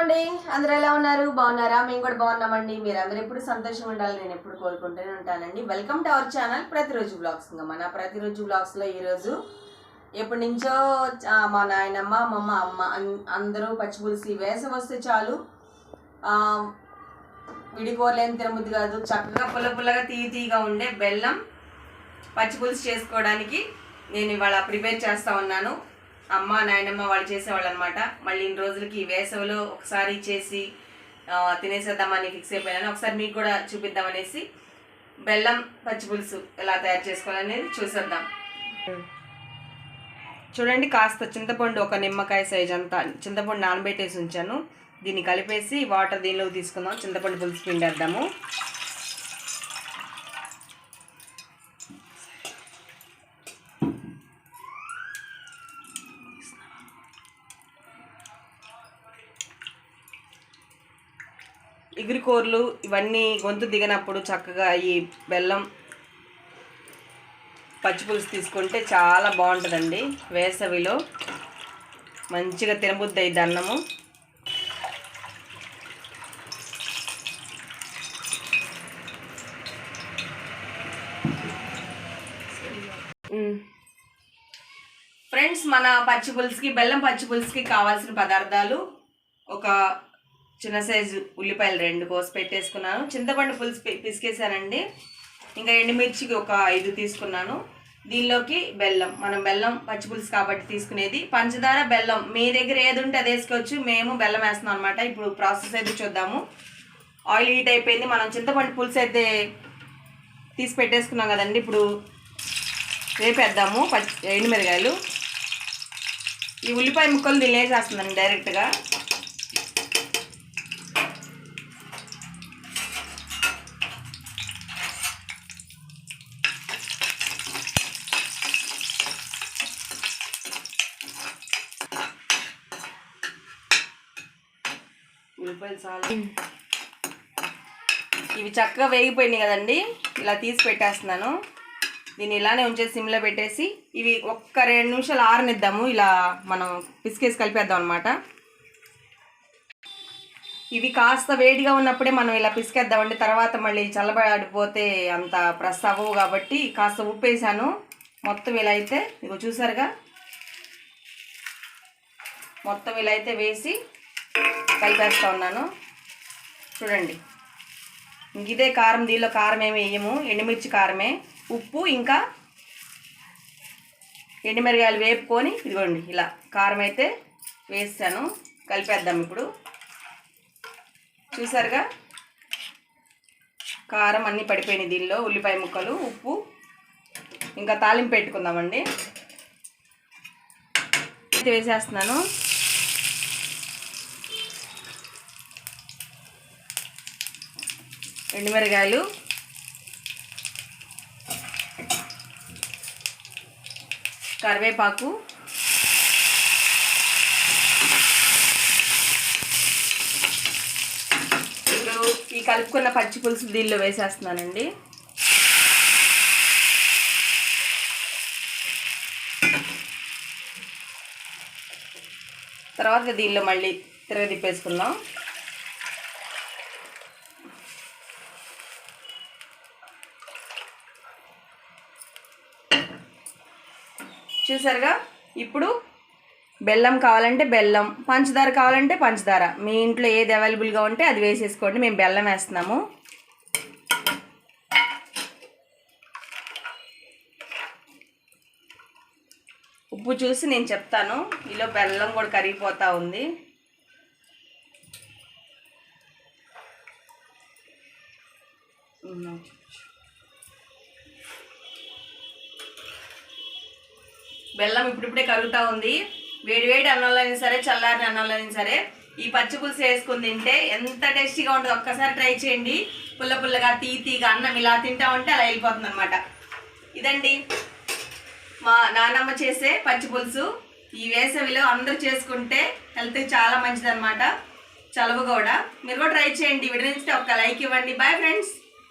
అండి అందరూ ఎలా ఉన్నారు? బాగున్నారా? మేము కూడా బాగున్నామండి. మీరు అందరూ ఎప్పుడు సంతోషం ఉండాలి నేను ఎప్పుడు కోరుకుంటూనే ఉంటానండి. వెల్కమ్ టు అవర్ ఛానల్ ప్రతిరోజు బ్లాగ్స్ ఇంకా మన ప్రతిరోజు బ్లాగ్స్లో ఈరోజు ఎప్పటి నుంచో మా నాయనమ్మ మా అమ్మ అమ్మ అందరూ పచ్చిపులుసు వేసం వస్తే చాలు. విడిపోలేని తినబుద్ధి కాదు. చక్కగా పుల్ల పుల్లగా తీయ తీయగా ఉండే బెల్లం పచ్చిపులుసు చేసుకోవడానికి నేను ఇవాళ ప్రిపేర్ చేస్తా ఉన్నాను. అమ్మ నాయనమ్మ వాళ్ళు చేసేవాళ్ళు అనమాట మళ్ళీ ఇన్ని రోజులకి వేసవిలో ఒకసారి చేసి తినేసేద్దామని ఫిక్స్ అయిపోయాను ఒకసారి మీకు కూడా చూపిద్దామనేసి బెల్లం పచ్చిపులుసు ఎలా తయారు చేసుకోవాలనేది చూసేద్దాం. చూడండి కాస్త చింతపండు ఒక నిమ్మకాయ సైజ్ అంతా చింతపండు నానబెట్టేసి ఉంచాను. దీన్ని కలిపేసి వాటర్ దీనిలోకి తీసుకుందాం. చింతపండు పులుసు పిండేద్దాము. ఇగురికూరలు ఇవన్నీ గొంతు దిగినప్పుడు చక్కగా ఈ బెల్లం పచ్చిపులుసు తీసుకుంటే చాలా బాగుంటుందండి వేసవిలో. మంచిగా తినబుద్ది అయింది అన్నము. ఫ్రెండ్స్ మన పచ్చి పులుసుకి బెల్లం పచ్చి పులుసుకి కావాల్సిన పదార్థాలు ఒక చిన్న సైజు ఉల్లిపాయలు రెండు కోసి పెట్టేసుకున్నాను. చింతపండు పులుసు పిసికేసానండి ఇంకా ఎండుమిర్చికి ఒక ఐదు తీసుకున్నాను. దీనిలోకి బెల్లం మనం బెల్లం పచ్చి పులుసు కాబట్టి తీసుకునేది. పంచదార బెల్లం మీ దగ్గర ఏది ఉంటే అది వేసుకోవచ్చు. మేము బెల్లం వేస్తున్నాం అనమాట ఇప్పుడు ప్రాసెస్ అయితే చూద్దాము. ఆయిల్ హీట్ అయిపోయింది. మనం చింతపండు పులుసు అయితే తీసి పెట్టేసుకున్నాం కదండి. ఇప్పుడు వేపేద్దాము. పచ్చి ఎండుమిరగాయలు. ఈ ఉల్లిపాయ ముక్కలు దీన్ని వేసేస్తుందండి డైరెక్ట్గా. ఉల్లిపాయలు చాలా ఇవి చక్కగా వేగిపోయినాయి కదండి. ఇలా తీసి పెట్టేస్తున్నాను. దీన్ని ఇలానే ఉంచేసి సిమ్లో పెట్టేసి ఇవి ఒక్క రెండు నిమిషాలు ఆరనిద్దాము. ఇలా మనం పిసికేసి కలిపేద్దాం అనమాట ఇవి కాస్త వేడిగా ఉన్నప్పుడే మనం ఇలా పిసికేద్దామండి. తర్వాత మళ్ళీ చల్లబడిపోతే అంత ప్రెస్ అవ్వవు కాబట్టి కాస్త ఉప్పేసాను. మొత్తం ఇలా అయితే ఇగో చూసారుగా? మొత్తం ఇలా అయితే వేసి కలిపేస్తా ఉన్నాను. చూడండి. ఇదే కారం దీనిలో కారం ఏమి వేయము. ఎండుమిర్చి కారమే. ఉప్పు ఇంకా ఎండుమిరగాయలు వేపుకొని ఇదిగోండి ఇలా కారం అయితే వేస్తాను కలిపేద్దాం ఇప్పుడు. చూసారుగా? కారం అన్నీ పడిపోయినాయి దీనిలో. ఉల్లిపాయ ముక్కలు ఉప్పు. ఇంకా తాలింపు పెట్టుకుందామండి. అయితే వేసేస్తున్నాను. ఎండుమిరగాయలు. కరివేపాకు. ఇప్పుడు ఈ కలుపుకున్న పచ్చి పులుసు దీనిలో వేసేస్తున్నానండి. తర్వాత దీనిలో మళ్ళీ తిరగ చూసారుగా? ఇప్పుడు బెల్లం కావాలంటే బెల్లం పంచదార కావాలంటే పంచదార. మీ ఇంట్లో ఏది అవైలబుల్గా ఉంటే అది వేసేసుకోండి. మేము బెల్లం వేస్తున్నాము. ఉప్పు చూసి నేను చెప్తాను. ఇలా బెల్లం కూడా కరిగిపోతూ ఉంది. ఉమ్. బెల్లం ఇప్పుడిప్పుడే కరుగుతూ ఉంది. వేడి వేడి అన్నంలో అయినా సరే చల్లారిన అన్నంలో అయినా సరే ఈ పచ్చి పులుసు వేసుకుని తింటే ఎంత టేస్టీగా ఉంటుంది ఒక్కసారి ట్రై చేయండి. పుల్ల పుల్లగా తీ తీగా అన్నం ఇలా తింటా ఉంటే అలా వెళ్ళిపోతుంది అనమాట ఇదండి మా నానమ్మ చేసే పచ్చి పులుసు. ఈ వేసవిలో అందరూ చేసుకుంటే హెల్త్కి చాలా మంచిదన్నమాట. చలవ కూడా. మీరు కూడా ట్రై చేయండి. విడనిస్తే ఒక లైక్ ఇవ్వండి. Bye friends